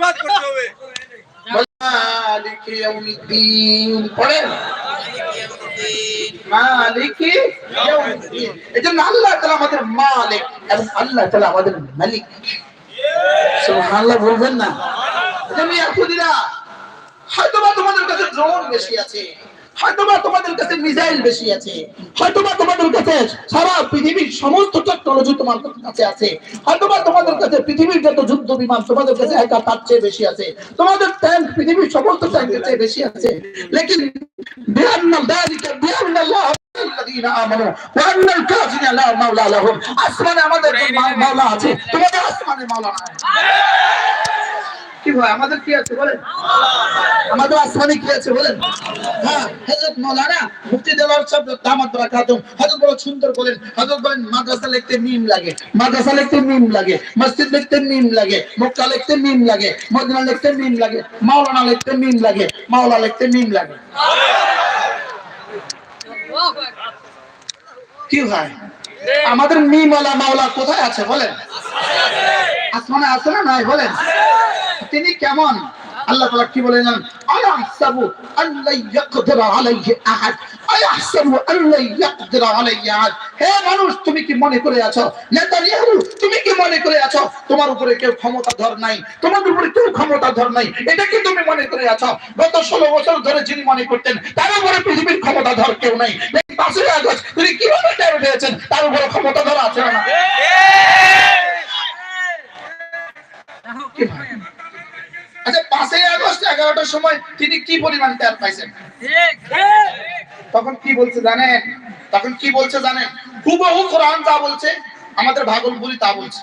আশীর্বাদ করতে হবে। মালিক আল্লাহ তাআলা আমাদের মালিক আল্লাহ তাআলা আমাদের মালিক। সুবহানাল্লাহ বলবেন না? এজন্য ইয়াহুদিরা, হয়তোবা তোমাদের কাছে ড্রোন বেশি আছে। হয়তোবা তোমাদের কাছে মিসাইল বেশি আছে, হয়তোবা তোমাদের কাছে সারা পৃথিবীর সমস্ত টেকনোলজি তোমার কাছে আছে, হয়তোবা তোমাদের কাছে পৃথিবীর যত যুদ্ধ বিমান তোমাদের কাছে একা তার চেয়ে বেশি আছে, তোমাদের ট্যাঙ্ক পৃথিবীর সমস্ত ট্যাঙ্কের চেয়ে বেশি আছে, লেকিন বিহার না হ্যাঁ, সুন্দর বলেন মাদ্রাসা লিখতে মিম লাগে। লিখতে লাগে। মসজিদ লিখতে মিম লাগে। মুক্তা লিখতে মিম লাগে। মদিনা লিখতে মিম লাগে। মাওলানা লিখতে মিম লাগে। মাওলা লিখতে মিম লাগে। কি ভাই? আমাদের মিমলা মাওলা কোথায় আছে বলেন? আসমানে আছে না নাই বলেন? তিনি কেমন? আল্লাহ তাআলা কি বলেন? আয়াহসাবু আল্লা ইয়াকদির আলাইহি আহাদ। আয়াহসাবু আল্লা ইয়াকদির আলাইহি আহাদ। হে মানুষ তুমি কি মনে করে আছো? নেতানিয়াহু তুমি কি মনে করে আছো? তোমার উপরে কেউ ক্ষমতা ধর নাই। তোমার উপরে কেউ ক্ষমতা ধর নাই। এটা কি তুমি মনে করে আছো? গত 16 বছর ধরে যিনি মনে করতেন তার উপরে পৃথিবীর ক্ষমতা ধর কেউ নাই। পাঁচই আগস্ট তিনি কীভাবে টের পেয়েছেন? তার উপরে ক্ষমতা ধর আছে না কি ভাই? আচ্ছা পাঁচই আগস্ট এগারোটার সময় তিনি কি পরিমাণ টের পাইছেন? তখন কি বলছে জানেন? তখন কি বলছে জানেন? হুবহু কোরআন যা বলছে আমাদের ভাগলপুরি তা বলছে।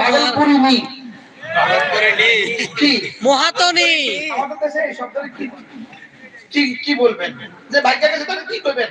ভাগলপুরি নি কি? মহাতনী। আমাদের দেশে এই শব্দটা কি কি কি বলবেন? যে ভাগ্যের কাছে তাহলে কি করবেন?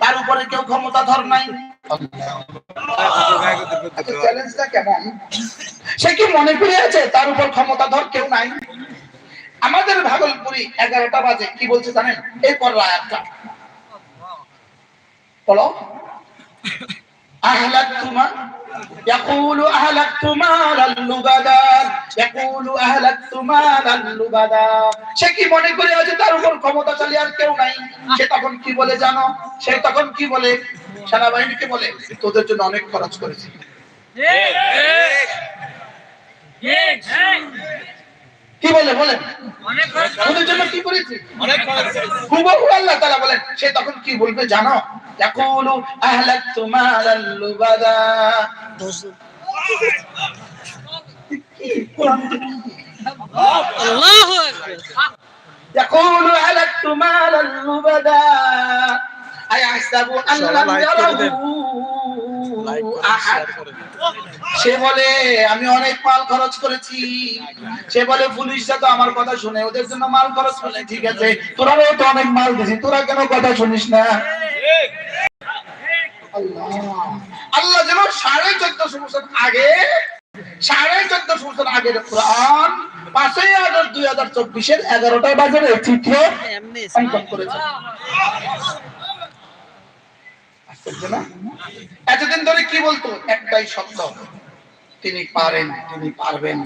তার উপরে কেউ ক্ষমতা ধর নাই। আচ্ছা, সে কি মনে করে আছে তার উপর ক্ষমতা ধর কেউ নাই? আমাদের ভাগলপুরি এগারোটা বাজে, কি বলছে জানেন? এরপর রায়াতটা। বলো। আহলাদ তোমার يقول أهلكت مالا لبدا يقول أهلكت مالا لبدا সে কি মনে করে আছে তার উপর ক্ষমতাশালী আর কেউ নাই সে তখন কি বলে জানো সে তখন কি বলে সেনাবাহিনীকে বলে তোদের জন্য অনেক খরচ করেছি কি বলে বলেন তোদের জন্য কি করেছি অনেক খরচ করেছে। হুবহু আল্লাহ তাআলা বলেন সে তখন কি বলবে জানো ইয়াকুলু আহলাকতু মালাল লুবাদা আল্লাহু আকবার ইয়াকুলু আহলাকতু মালাল লুবাদা আয়াহসাবু আন লাম ইয়ারাহু আহাদ সে বলে আমি অনেক মাল খরচ করেছি। সে বলে পুলিশরা তো আমার কথা শুনে ওদের জন্য মাল খরচ করলে ঠিক আছে। তোরাও তো অনেক মাল দিছি তোরা কেন কথা শুনিস না? আল্লাহ। যেন সাড়ে চোদ্দশো বছর আগে সাড়ে চোদ্দশো বছর আগের কোরআন পাঁচই আগস্ট দুই হাজার চব্বিশের এগারোটা বাজারে চিত্র অঙ্কন করেছে এতদিন ধরে কি বলতো? একটাই শব্দ তিনি পারেন তিনি পারবেন?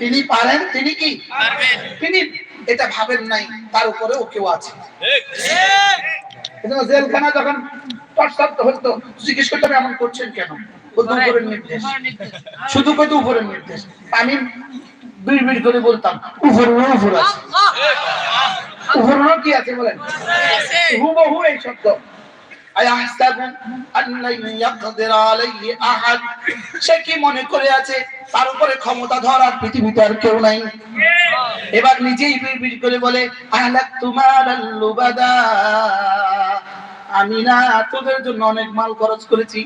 তিনি পারেন তিনি কি? তিনি এটা ভাবেন নাই তার উপরেও কেউ আছে। জেলখানা যখন প্রস্তাব হতো জিজ্ঞেস করতে এমন করছেন কেন? উপরের নির্দেশ। শুধু কইতো উপরের নির্দেশ। আমি বিড় বিড় করে বলতাম উপর উপর আছে। উপর কি আছে বলেন? হুবহু এই শব্দ। আয়াহসাবু আন লান ইয়াকদির আলাইহি সে কি মনে করে আছে? তার উপরে ক্ষমতা ধরার পৃথিবীতে আর কেউ নাই। এবার নিজেই বিড় বিড় করে বলে আহলাক তুমার লুবাদা? আমি না তোদের জন্য অনেক মাল খরচ করেছি?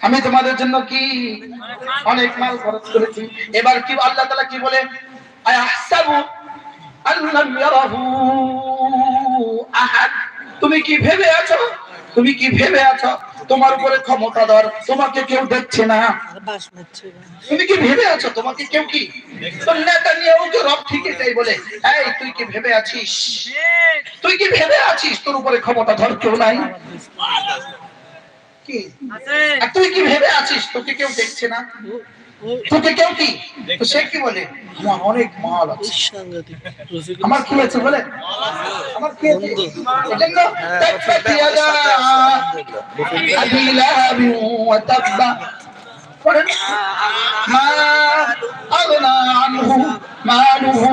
আমি তোমাদের জন্য কি অনেক মাল খরচ করেছি? এবার কি আল্লাহ তালা কি বলে? তুমি কি ভেবে আছো? তুমি কি ভেবে আছো? তোমার উপরে ক্ষমতা ধর তোমাকে কেউ দেখছে না। তুমি কি ভেবে আছো? তোমাকে কেউ কি? নেতা নিয়ে ওকে রব ঠিক এটাই বলে। এই তুই কি ভেবে আছিস? তুই কি ভেবে আছিস? তোর উপরে ক্ষমতা ধর কেউ নাই। কি? আর তুই কি ভেবে আছিস? তোকে কেউ দেখছে না। তোকে কেউ কি? তো সে কি বলে? আমার অনেক মাল আছে। আমার কি আছে বলে আমার কি আছে এজন্য তাকফাত ইয়াদা আবি লাহাবি ওয়া তাব্বা পড়েন। মা আগনা আনহু মালুহু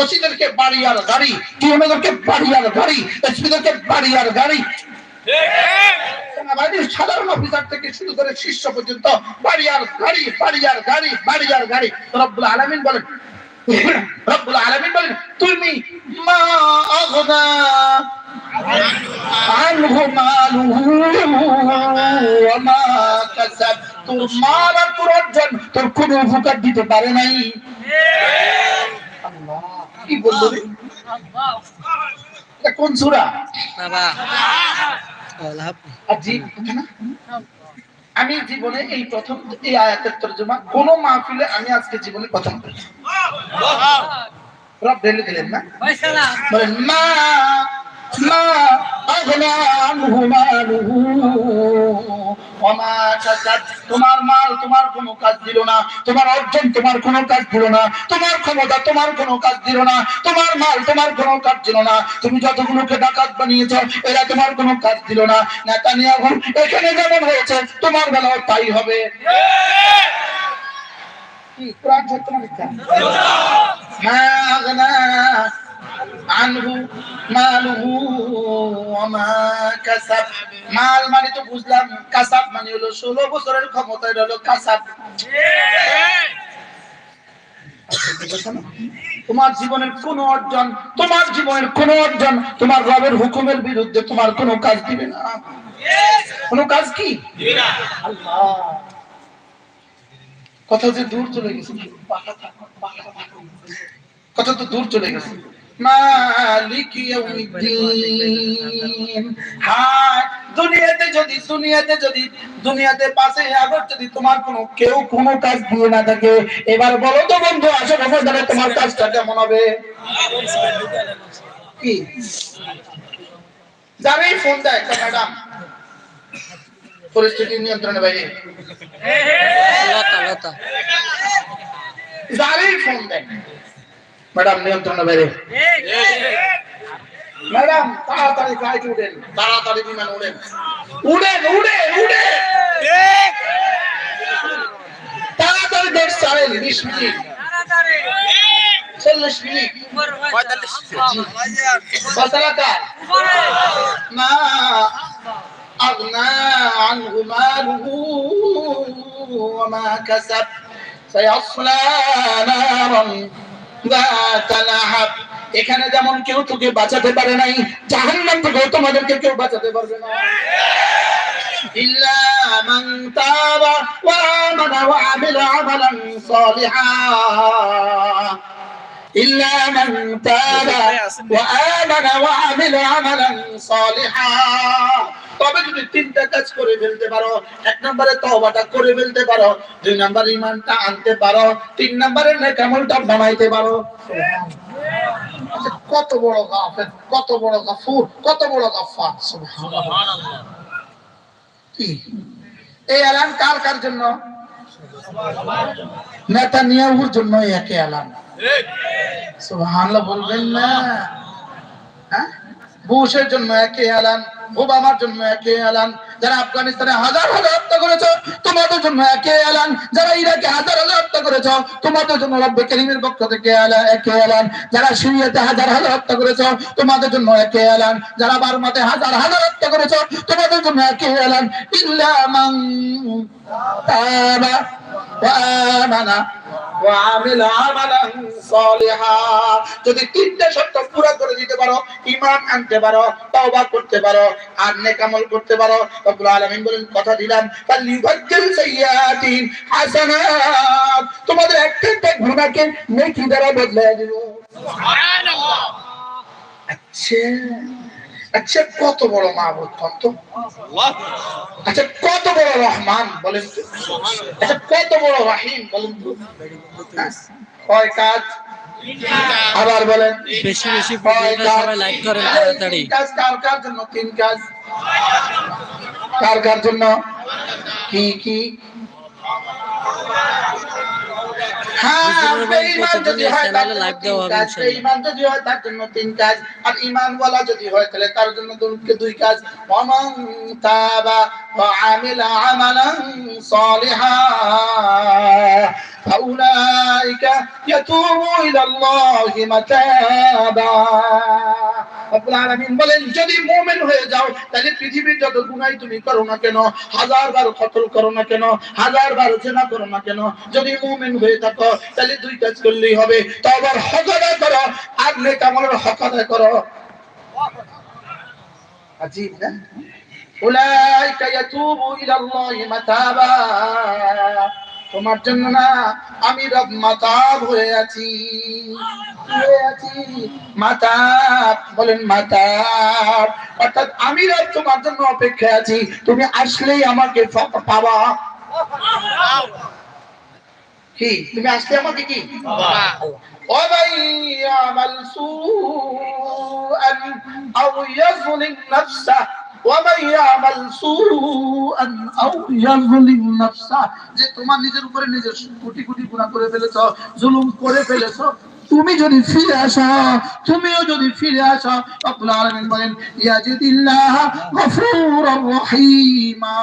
ওসিদেরকে বাড়ি আর গাড়ি, টিএমএদেরকে বাড়ি আর গাড়ি, এসপিদেরকে বাড়ি আর গাড়ি। সাধারণ অফিসার থেকে শুরু করে শীর্ষ পর্যন্ত বাড়ি আর গাড়ি, বাড়ি আর গাড়ি, বাড়ি আর গাড়ি। রব্বুল আলামিন বলেন, রব্বুল আলামিন বলেন, তুমি মা আগনা, আনহু মালুহু, ওয়া মা তোর মাল তোর অর্জন তোর কোনো উপকার দিতে পারে নাই। কি বলল রে? এটা কোন সূরা বাবা? আমি জীবনে এই প্রথম এই আয়াতের তর্জমা কোন মাহফিলে আমি আজকে জীবনে প্রথম। রব ঢেলে দিলেন না? বলেন মা মা তোমার মাল তোমার কোনো কাজ দিল না তোমার অর্জন তোমার কোনো কাজ দিল না তোমার ক্ষমতা তোমার কোনো কাজ দিল না তোমার মাল তোমার কোনো কাজ দিল না তুমি যতগুলোকে ডাকাত বানিয়েছ এরা তোমার কোনো কাজ দিল না। নেতানিয়াহু এখানে যেমন হয়েছে তোমার বেলাও তাই হবে। কি কোরআন আগনা আনহু, মালুহু কাসাব। মাল মানে তো বুঝলাম, কাসাব মানে হলো 16 বছরের কাসাব। তোমার জীবনের কোন অর্জন, তোমার জীবনের কোন অর্জন, তোমার রবের হুকুমের বিরুদ্ধে তোমার কোনো কাজ দিবে না। কোনো কাজ কি? কত যে দূর চলে গেছে। কত তো দূর চলে গেছে। মালিক ইয়াউমিদ্দিন। হ্যাঁ দুনিয়াতে যদি দুনিয়াতে যদি দুনিয়াতে পাশে আগর যদি তোমার কোনো কেউ কোনো কাজ দিয়ে না থাকে এবার বলো তো বন্ধু আসো বছর তোমার কাজটা কেমন হবে? কি? যারাই ফোন দেয় ম্যাডাম পরিস্থিতি নিয়ন্ত্রণে বাইরে। লতা লতা। যারাই ফোন দেয়। ম্যাডাম নিয়ন্ত্রণের বাইরে ম্যাডাম তাড়াতাড়ি ফ্লাইট উঠেন তাড়াতাড়ি বিমান উড়েন উড়েন উড়েন উড়েন তাড়াতাড়ি দেশ ছাড়েন বিশ মিনিট চল্লিশ মিনিট ফসলাকার ما أغنى عنه ماله وما كسب سيصلى نارا ذات لهب এখানে যেমন কেউ তোকে বাঁচাতে পারে নাই জাহান্নাম থেকেও তোমাদেরকে কেউ বাঁচাতে পারবে না إلا من تاب وآمن وعمل عملا صالحا إلا من تاب وآمن وعمل عملا صالحا তবে যদি তিনটা কাজ করে ফেলতে পারো, এক নম্বরে তওবাটা করে ফেলতে পারো, দুই নম্বর ইমানটা আনতে পারো, তিন নম্বরে নেকামলটা বানাইতে পারো। কত বড় গাফের, কত বড় গাফুর, কত বড় গাফার কি? এই এলান কার কার জন্য? নেতানিয়াহুর জন্য একে এলান সুবহানাল্লাহ বলবেন না। হ্যাঁ? বুশের জন্য একে এলান ওবামার জন্য একে এলান যারা আফগানিস্তানে হাজার হাজার হত্যা করেছ, তোমাদের জন্য একে এলান। যারা ইরাকে হাজার হাজার হত্যা করেছ, তোমাদের জন্য রব্বে করিমের পক্ষ থেকে একে এলান। যারা সিরিয়াতে হাজার হাজার হত্যা করেছ, তোমাদের জন্য একে এলান। যারা বার্মাতে হাজার হাজার হত্যা করেছ, তোমাদের জন্য একে এলান। ইল্লা যদি তিনটা শর্ত পুরো করে দিতে পারো, ঈমান আনতে পারো, তওবা করতে পারো, আর নেকামল করতে পারো রব্বুল আলামিন বলেন কথা দিলাম ফালিবাদদিল সাইয়্যাতিন হাসানাত। তোমাদের একটা একটা গুনাহকে নেকি দ্বারা বদলে দিব আচ্ছা আচ্ছা কত বড় মাহবুব কত আচ্ছা কত বড় রহমান বলেন তো? আচ্ছা কত বড় রাহিম বলেন তো? হ্যাঁ? কয় কাজ? আবার বলেন। বেশি বেশি কয় কাজ? সবাই লাইক করেন তাড়াতাড়ি। কাজ কার কার জন্য? তিন কাজ। কার কার জন্য? কি কি? হ্যাঁ, যদি হয় তার জন্য তিন কাজ, আর ইমান যদি হয় ঈমানওয়ালা যদি হয় তাহলে তার জন্য দুই দুই কাজ। ওয়ামান তাবা ওয়া আমিলা আমালান সালিহা فأولئك يتوبوا إلى الله متابا রব্বুল আলামিন বলেন যদি মুমিন হয়ে যাও তাহলে পৃথিবীর যত গুনাহ তুমি করো না কেন হাজার বার কতল করো না কেন হাজার বার জেনা করো না কেন যদি মুমিন হয়ে থাকো তাহলে দুই কাজ করলেই হবে তওবার হক আদায় করো আর নেক আমলের হক আদায় করো আজীব না উলাইকা ইয়াতুবু ইলাল্লাহি মাতাবা। তোমার জন্য না আমি রব মাতাব হয়ে আছি। হয়ে আছি। মাতাব। বলেন মাতাব। অর্থাৎ আমি রব তোমার জন্য অপেক্ষায় আছি। তুমি আসলেই আমাকে পাবা। কি? তুমি আসলে আমাকে কি? ومن يعمل سوءا أو يظلم نفسه ومن يعمل سوءا أو يظلم نفسه যে তোমার নিজের উপরে নিজের কোটি কোটি গুনাহ করে ফেলেছো জুলুম করে ফেলেছো তুমি যদি ফিরে আসো তুমিও যদি ফিরে আসো রব্বুল আলামিন বলেন ইয়াজিদিল্লাহ গফুরুর রহিমা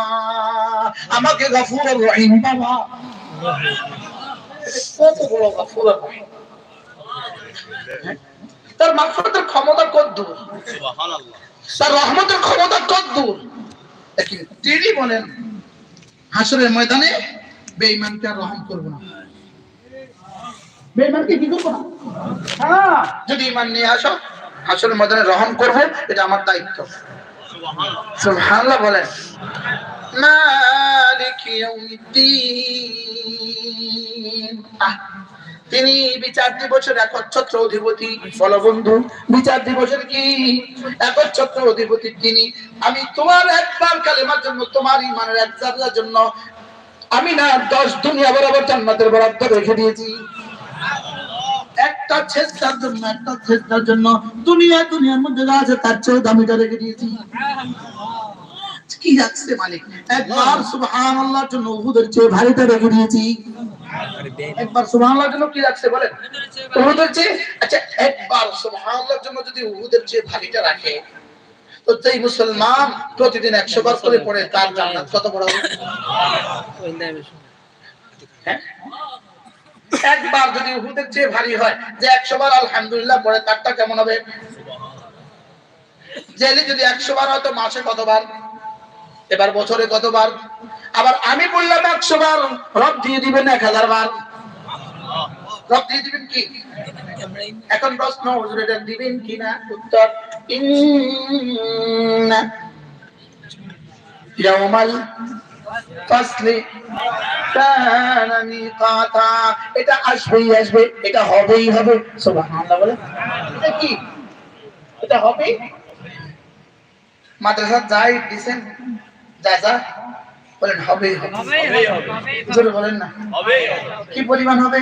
আমাকে গফুরুর রহিম বাবা কত বড় গফুরুর রহিম তার মাগফিরাতের ক্ষমতা কত দূর? তার রহমতের ক্ষমতা কত দূর? তিনি বলেন হাসরের ময়দানে বেঈমানকে আর রহম করব না। বেঈমানকে কি করব না? হ্যাঁ যদি ঈমান নিয়ে আসো হাসরের ময়দানে রহম করব এটা আমার দায়িত্ব। সুবহানাল্লাহ। বলেন মালিক ইয়াউমিদ্দিন। তিনি বিচার দিবসের একচ্ছত্র অধিপতি, বলবন্ধু, বিচার দিবসের কি একচ্ছত্র অধিপতি তিনি? আমি তোমার একবার কালেমার জন্য, তোমার ইমানের এক জায়গার জন্য, আমি না দশ দুনিয়া বরাবর জান্নাতের বরাদ্দ রেখে দিয়েছি। একটা ছেস্তার জন্য, একটা ছেস্তার জন্য দুনিয়া, দুনিয়ার মধ্যে যা আছে তার চেয়েও দামিটা রেখে দিয়েছি। কি রাখছে মালিক? একবার সুবহানাল্লাহর জন্য উহুদের চেয়ে ভারীটা রেখে দিয়েছি। একবার জন্য কি উহুদের চেয়ে? আচ্ছা একবার জন্য যদি উহুদের চেয়ে ভারীটা রাখে হ্যাঁ? ভারী হয়, যে একশো বার আলহামদুলিল্লাহ পড়ে, তারটা কেমন হবে? যদি একশো বার হয়তো মাসে কতবার? এবার বছরে কতবার? আবার আমি বললাম একশো বার রব দিয়ে দিবেন এক হাজার বার। দিয়ে দিবেন কি? এখন প্রশ্ন দিবেন উত্তর এটা আসবেই আসবে, এটা হবেই হবে। বলে। এটা কি? এটা হবেই? মাদ্রাসা যাই দিছেন? যা যা। বলেন হবে জোরে বলেন না। কি পরিমাণ হবে?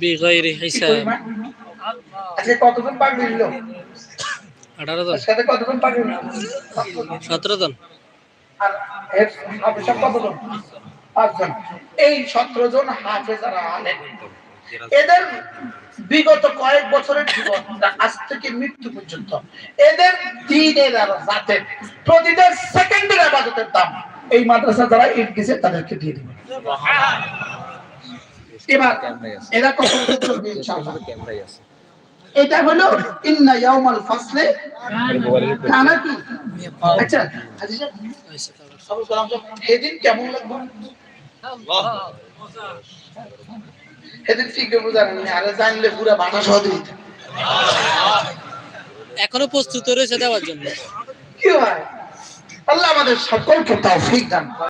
বিগৈরি হিসাব আজকে কতজন পাক দিল? আঠারো জন। সাথে কতজন দিল? সতেরো জন। আর এর হাফেজা কতজন? পাঁচজন। এই সতেরো জন হাফেজারা আলেম। এদের বিগত কয়েক বছরের জীবন আজ থেকে মৃত্যু পর্যন্ত। এদের দিনের আর রাতের সেকেন্ডের আবাদতের দাম এই মাদ্রাসা যারা ইট দিছে তাদেরকে দিয়ে দিবে। এবার এরা ইনশাআল্লাহ? এটা হলো ইন্না ইয়াউমাল ফাসলে কানা কি? আচ্ছা সেদিন কেমন লাগবে সেদিন আরে জানলে পুরা বাটা সহ দিত এখনও প্রস্তুত রয়েছে দেওয়ার জন্য। কি হয়? আল্লাহ আমাদের সকলকে তৌফিক দান।